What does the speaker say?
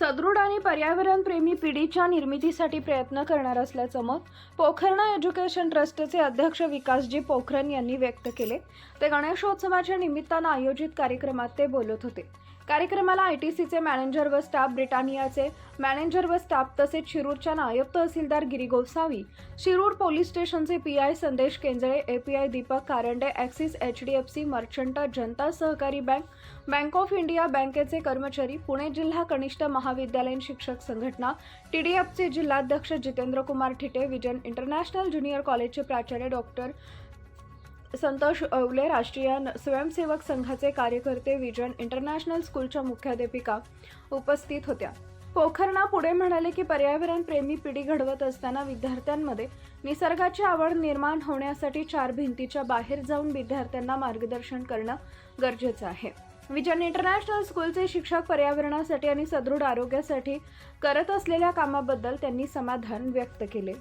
सदृढ आणि पर्यावरणप्रेमी पिढीच्या निर्मितीसाठी प्रयत्न करणार असल्याचं मत पोखरणा एज्युकेशन ट्रस्टचे अध्यक्ष विकासजी पोखरन यांनी व्यक्त केले. ते गणेशोत्सवाच्या निमित्तानं आयोजित कार्यक्रमात ते बोलत होते. कार्यक्रमाला आय टी सीचे मॅनेजर व स्टाफ ब्रिटानियाचे मॅनेजर व स्टाफ तसेच शिरूरच्या नायब तहसीलदार गिरी गोसावी शिरूर पोलीस स्टेशनचे P I Sandesh Kenjale API Deepak Karande Axis H D F C merchant Janata Sahakari bank bank of India बँकेचे कर्मचारी पुणे जिल्हा कनिष्ठ महाविद्यालयीन शिक्षक संघटना टी डी एफचे जिल्हाध्यक्ष Jitendra Kumar Thite vision international junior कॉलेजचे प्राचार्य डॉक्टर संतोष अवले राष्ट्रीय न- स्वयंसेवक संघाचे कार्यकर्ते विजन इंटरनॅशनल स्कूलच्या मुख्याध्यापिका उपस्थित होत्या. पोखरणा पुढे म्हणाले की पर्यावरण प्रेमी पिढी घडवत असताना विद्यार्थ्यांमध्ये निसर्गाची आवड निर्माण होण्यासाठी चार भिंतीच्या बाहेर जाऊन विद्यार्थ्यांना मार्गदर्शन करणं गरजेचं आहे. विजन इंटरनॅशनल स्कूलचे शिक्षक पर्यावरणासाठी आणि सदृढ आरोग्यासाठी करत असलेल्या कामाबद्दल त्यांनी समाधान व्यक्त केले.